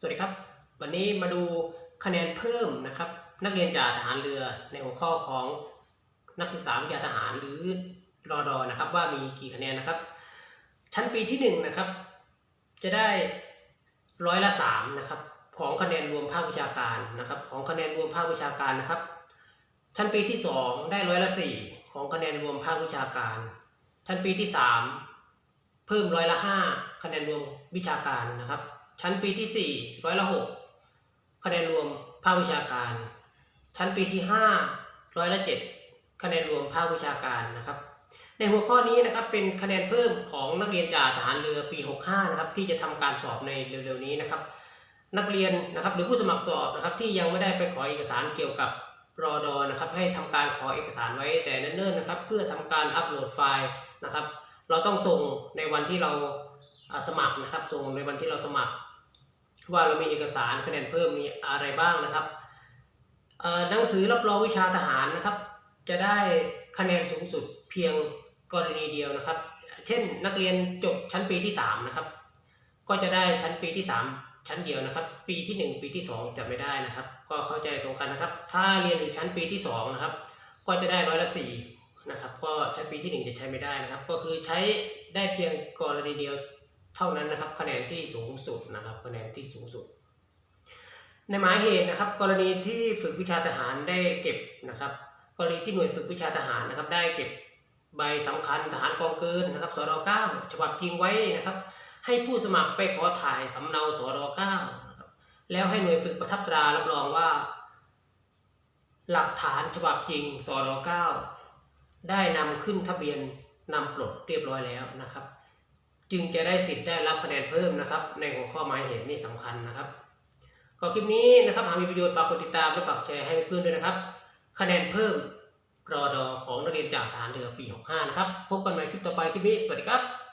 สวัสดีครับ วันนี้มาดูคะแนนเพิ่มนะครับ นักเรียนจ่าทหารเรือในหัวข้อของนักศึกษาวิทยาทหารหรือรอดอนะครับว่ามีกี่คะแนนนะครับ ชั้นปีที่หนึ่งนะครับ จะได้ร้อยละสามนะครับของคะแนนรวมภาควิชาการนะครับ ของคะแนนรวมภาควิชาการนะครับ ชั้นปีที่สองได้ร้อยละสี่ของคะแนนรวมภาควิชาการ ชั้นปีที่สามเพิ่มร้อยละห้าคะแนนรวมวิชาการนะครับ ชั้นปีที่สี่ร้อยละหกคะแนนรวมภาควิชาการ ชั้นปีที่ห้าร้อยละเจ็ดคะแนนรวมภาควิชาการนะครับ ในหัวข้อนี้นะครับเป็นคะแนนเพิ่มของนักเรียนจากทหารเรือปี 65 นะครับที่จะทำการสอบในเร็วๆนี้นะครับ นักเรียนนะครับหรือผู้สมัครสอบนะครับที่ยังไม่ได้ไปขอเอกสารเกี่ยวกับรอดอนะครับให้ทำการขอเอกสารไว้แต่เนิ่นๆนะครับเพื่อทำการอัปโหลดไฟล์นะครับ เราต้องส่งในวันที่เราอ่าสมัครนะครับ ส่งในวันที่เราสมัคร ว่าเรามีเอกสารคะแนนเพิ่มมีอะไรบ้างนะครับหนังสือรับรองวิชาทหารนะครับ จะได้คะแนนสูงสุดเพียงกรณีเดียวนะครับ เช่นนักเรียนจบชั้นปีที่ 3 นะครับ ก็จะได้ชั้นปีที่ 3 ชั้นเดียวนะครับ ปีที่ 1 ปีที่ 2 จะไม่ได้นะครับ ก็เข้าใจตรงกันนะครับ ถ้าเรียนอยู่ชั้นปีที่2นะครับก็จะได้ร้อยละ4นะครับ ก็ชั้นปีที่ 1 จะใช้ไม่ได้นะครับ ก็คือใช้ได้เพียงกรณีเดียว เท่านั้นนะครับคะแนนที่สูงสุดนะครับคะแนนที่สูงสุด ในหมายเหตุนะครับ กรณีที่ฝึกวิชาทหารได้เก็บนะครับ กรณีที่หน่วยฝึกวิชาทหารนะครับ ได้เก็บใบสำคัญทหารกองเกินนะครับสร9ฉบับจริงไว้นะครับ ให้ผู้สมัครไปขอถ่ายสำเนาสร9นะครับแล้วให้หน่วยฝึกประทับตรารับรองว่า หลักฐานฉบับจริงสร9ได้นำขึ้นทะเบียนนำปลดเรียบร้อยแล้วนะครับ จึงจะได้สิทธิ์ได้รับคะแนนเพิ่มนะครับ ในหัวข้อหมายเหตุนี่สำคัญนะครับก็คลิปนี้นะครับหากมีประโยชน์ฝากกดติดตามและฝากแชร์ให้เพื่อนด้วยนะครับ คะแนนเพิ่มรอดอของนักเรียนจากฐานเรือปี 65 นะครับ พบกันใหม่คลิปต่อไปคลิปนี้ สวัสดีครับ